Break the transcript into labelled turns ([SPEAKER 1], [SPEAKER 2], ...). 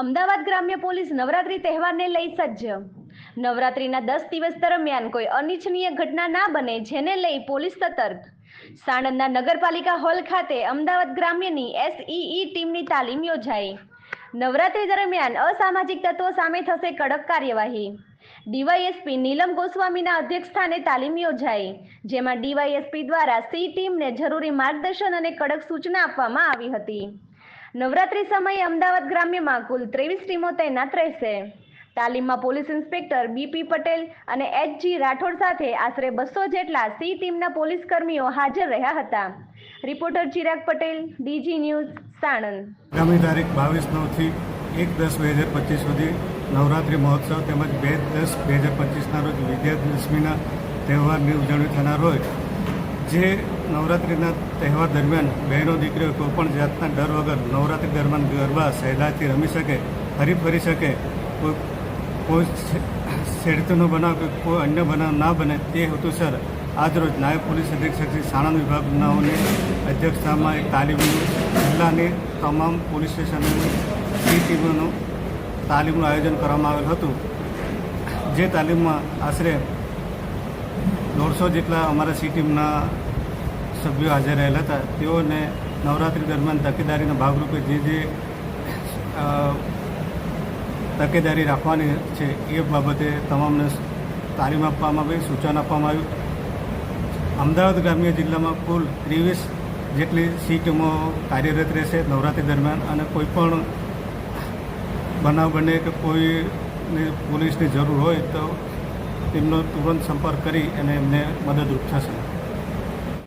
[SPEAKER 1] અમદાવાદ ગ્રામ્ય પોલીસ નવરાત્રી તહેવારને લઈ સજ્જ. નવરાત્રીના દસ દિવસ દરમિયાન કોઈ અનિચ્છનીય ઘટના ના બને જેને લઈ પોલીસ સતર્ક. સાણંદના નગરપાલિકા હોલ ખાતે અમદાવાદ ગ્રામ્યની એસઈઈ ટીમની તાલીમ યોજાઈ. નવરાત્રી દરમિયાન અસામાજિક તત્વો સામે થશે કડક કાર્યવાહી. ડીવાયએસપી નીલમ ગોસ્વામીના અધ્યક્ષસ્થાને તાલીમ યોજાઈ, જેમાં ડીવાયએસપી દ્વારા સી ટીમને જરૂરી માર્ગદર્શન અને કડક સૂચના આપવામાં આવી હતી. નવરાત્રી સમયે અમદાવાદ ગ્રામ્યમાં કુલ ત્રેવીસ ટીમો તૈનાત રહેશે. તાલીમમાં પોલીસ ઇન્સ્પેક્ટર બીપી પટેલ અને એચજી રાઠોડ સાથે આશરે બસો જેટલા સી ટીમના પોલીસ કર્મીઓ હાજર રહ્યા હતા. Reporter Chirag Patel, DG news, Sanand.
[SPEAKER 2] આગામી તારીખ બાવીસ નવથી એક દસ બે હજાર પચીસ સુધી નવરાત્રિ મહોત્સવ તેમજ બે દસ બે હજાર પચીસના રોજ વિજયાદશમીના તહેવારની ઉજવણી થનાર હોય. જે નવરાત્રિના તહેવાર દરમિયાન બહેનો, દીકરીઓ કોઈપણ જાતના ડર વગર નવરાત્રિ દરમિયાન ગરબા સહેલાઈથી રમી શકે, હરી ફરી શકે, કોઈ કોઈ છેડતીનો બનાવ કે કોઈ અન્ય બનાવ ના બને તે હેતુસર આજરોજ નાયબ પોલીસ અધિક્ષક શ્રી સાણંદ વિભાગનાઓની અધ્યક્ષતામાં એક તાલીમનું જિલ્લાની તમામ પોલીસ સ્ટેશનોની સી ટીમોનું તાલીમનું આયોજન કરવામાં આવેલ હતું. જે તાલીમમાં આશરે દોઢસો જેટલા અમારા સી ટીમના સભ્યો હાજર રહેલા હતા. તેઓને નવરાત્રિ દરમિયાન તકેદારીના ભાગરૂપે જે જે તકેદારી રાખવાની છે એ બાબતે તમામને તાલીમ આપવામાં આવી, સૂચન આપવામાં આવ્યું. અમદાવાદ ગ્રામ્ય જિલ્લામાં કુલ ત્રેવીસ જેટલી સી ટીમો કાર્યરત રહેશે નવરાત્રિ દરમિયાન અને કોઈ પણ બનાવ બને કે કોઈ પોલીસની જરૂર હોય તો તેમનો તુરંત સંપર્ક કરી અને એમને મદદરૂપ થશે.